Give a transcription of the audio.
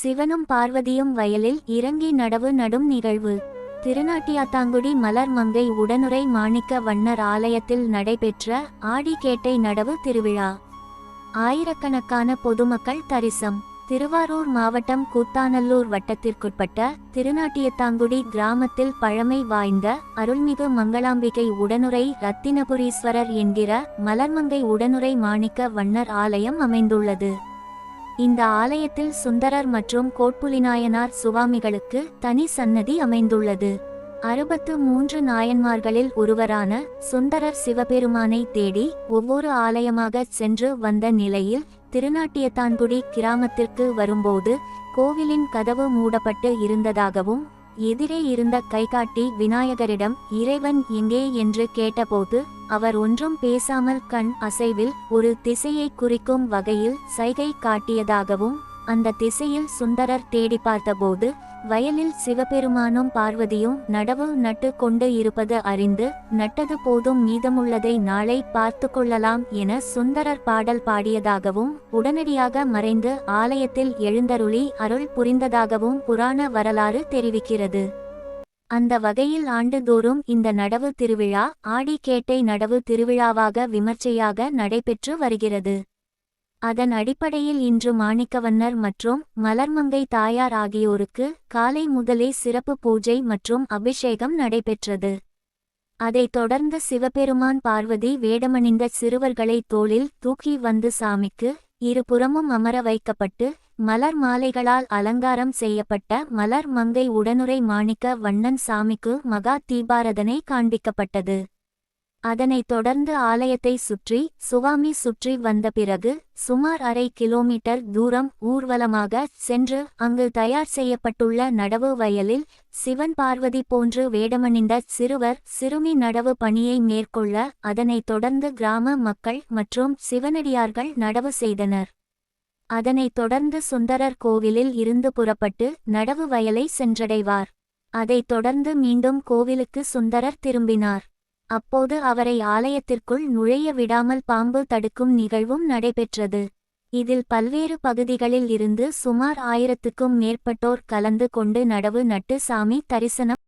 சிவனும் பார்வதியும் வயலில் இறங்கி நடவு நடும் நிகழ்வு. திருநாட்டியாத்தாங்குடி மலர் மங்கை உடனுரை மாணிக்க வண்ணர் ஆலயத்தில் நடைபெற்ற ஆடிக்கேட்டை நடவு திருவிழா. ஆயிரக்கணக்கான பொதுமக்கள் தரிசம். திருவாரூர் மாவட்டம் கூத்தாநல்லூர் வட்டத்திற்குட்பட்ட திருநாட்டியத்தாங்குடி கிராமத்தில் பழமை வாய்ந்த அருள்மிகு மங்களாம்பிகை உடனுரை ரத்தினபுரீஸ்வரர் என்கிற மலர்மங்கை உடனுரை மாணிக்க வண்ணர் ஆலயம் அமைந்துள்ளது. இந்த ஆலயத்தில் சுந்தரர் மற்றும் கோட்புலிநாயனார் சுவாமிகளுக்கு தனி சன்னதி அமைந்துள்ளது. அறுபத்து மூன்று நாயன்மார்களில் ஒருவரான சுந்தரர் சிவபெருமானை தேடி ஒவ்வொரு ஆலயமாக சென்று வந்த நிலையில் திருநாட்டியத்தான்குடி கிராமத்திற்கு வரும்போது கோவிலின் கதவு மூடப்பட்டு இருந்ததாகவும் எதிரே இருந்த கைகாட்டி விநாயகரிடம் இறைவன் எங்கே? என்று கேட்டபோது அவர் ஒன்றும் பேசாமல் கண் அசைவில் ஒரு திசையை குறிக்கும் வகையில் சைகை காட்டியதாகவும் அந்த திசையில் சுந்தரர் தேடி பார்த்தபோது வயலில் சிவபெருமானும் பார்வதியும் நடவு நட்டு கொண்டு இருப்பது அறிந்து நட்டது போதும் மீதமுள்ளதை நாளை பார்த்து கொள்ளலாம் என சுந்தரர் பாடல் பாடியதாகவும் உடனடியாக மறைந்து ஆலயத்தில் எழுந்தருளி அருள் புரிந்ததாகவும் புராண வரலாறு தெரிவிக்கிறது. அந்த வகையில் ஆண்டுதோறும் இந்த நடவு திருவிழா ஆடிக்கேட்டை நடவு திருவிழாவாக விமர்சையாக நடைபெற்று வருகிறது. அதன் அடிப்படையில் இன்று மாணிக்கவன்னர் மற்றும் மலர்மங்கை தாயார் ஆகியோருக்கு காலை முதலே சிறப்பு பூஜை மற்றும் அபிஷேகம் நடைபெற்றது. அதைத் தொடர்ந்து சிவபெருமான் பார்வதி வேடமணிந்த சிறுவர்களை தோளில் தூக்கி வந்து சாமிக்கு இருபுறமும் அமர வைக்கப்பட்டு மலர் மாலைகளால் அலங்காரம் செய்யப்பட்ட மலர் மங்கை உடனுரை மாணிக்க வண்ணன் சாமிக்கு மகா தீபாரதனை காண்பிக்கப்பட்டது. அதனைத் தொடர்ந்து ஆலயத்தை சுற்றி சுவாமி சுற்றி வந்த பிறகு சுமார் அரை கிலோமீட்டர் தூரம் ஊர்வலமாக சென்று அங்கு தயார் செய்யப்பட்டுள்ள நடவு வயலில் சிவன் பார்வதி போன்று வேடமணிந்த சிறுவர் சிறுமி நடவு பணியை மேற்கொள்ள அதனைத் தொடர்ந்து கிராம மக்கள் மற்றும் சிவனடியார்கள் நடவு செய்தனர். அதனைத் தொடர்ந்து சுந்தரர் கோவிலில் இருந்து புறப்பட்டு நடவு வயலை சென்றடைவார். அதைத் தொடர்ந்து மீண்டும் கோவிலுக்கு சுந்தரர் திரும்பினார். அப்போது அவரை ஆலயத்திற்குள் நுழைய விடாமல் பாம்பு தடுக்கும் நிகழ்வும் நடைபெற்றது. இதில் பல்வேறு பகுதிகளில் இருந்து சுமார் ஆயிரத்துக்கும் மேற்பட்டோர் கலந்து கொண்டு நடவு நட்டு சாமி தரிசனம்